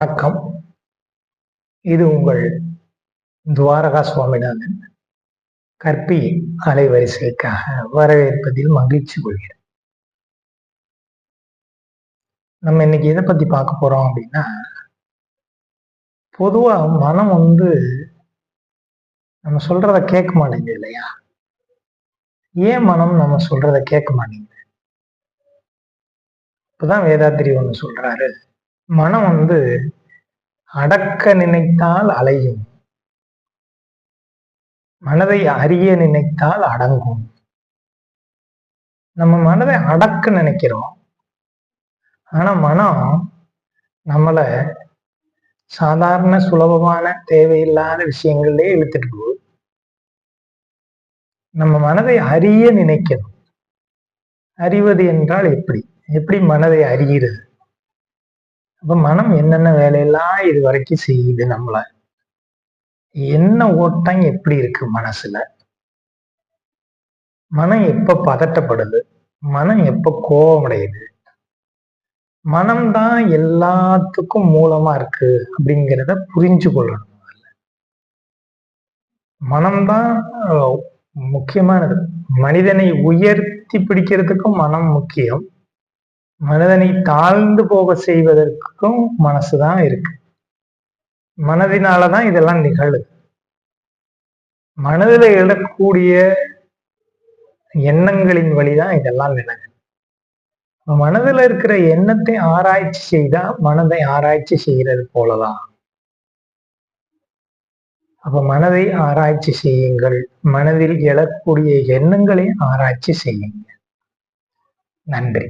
வணக்கம். இது உங்கள் துவாரகா சுவாமிநாதன் கற்பி அலைவரிசைக்காக வரவேற்பதில் மகிழ்ச்சி கொள்கிறேன். நம்ம இன்னைக்கு எதை பத்தி பார்க்க போறோம் அப்படின்னா பொதுவா மனம் வந்து நம்ம சொல்றத கேட்க மாட்டேங்குது இல்லையா? ஏன் மனம் நம்ம சொல்றத கேட்க மாட்டேங்குது? இப்பதான் வேதாத்திரி ஒண்ணு சொல்றாரு. மனம் வந்து அடக்க நினைத்தால் அலையும். மனதை அறிய நினைத்தால் அடங்கும். நம்ம மனதை அடக்க நினைக்கிறோம். ஆனா மனம் நம்மள சாதாரண சுலபமான தேவையில்லாத விஷயங்கள்லயே இழுத்துட்டு போகுது. நம்ம மனதை அறிய நினைக்கணும். அறிவது என்றால் எப்படி? எப்படி மனதை அறிகிறது? அப்ப மனம் என்னென்ன வேலையெல்லாம் இது வரைக்கும் செய்யுது நம்மள? என்ன ஓட்டம் எப்படி இருக்கு மனசுல? மனம் எப்ப பதட்டப்படுது? மனம் எப்ப கோபமடையுது மனம்தான் எல்லாத்துக்கும் மூலமா இருக்கு அப்படிங்கிறத புரிஞ்சு கொள்ளணும் மனம்தான் முக்கியமானது. மனிதனை உயர்த்தி பிடிக்கிறதுக்கும் மனம் முக்கியம். மனிதனை தாழ்ந்து போக செய்வதற்கும் மனசுதான் இருக்கு. மனதினாலதான் இதெல்லாம் நிகழுது. மனதில் எழக்கூடிய எண்ணங்களின் வழிதான் இதெல்லாம் நிகழுது மனதில் இருக்கிற எண்ணத்தை ஆராய்ச்சி செய்தா மனதை ஆராய்ச்சி செய்யறது போலதான். அப்ப மனதை ஆராய்ச்சி செய்யுங்கள். மனதில் எழக்கூடிய எண்ணங்களை ஆராய்ச்சி செய்யுங்கள். நன்றி.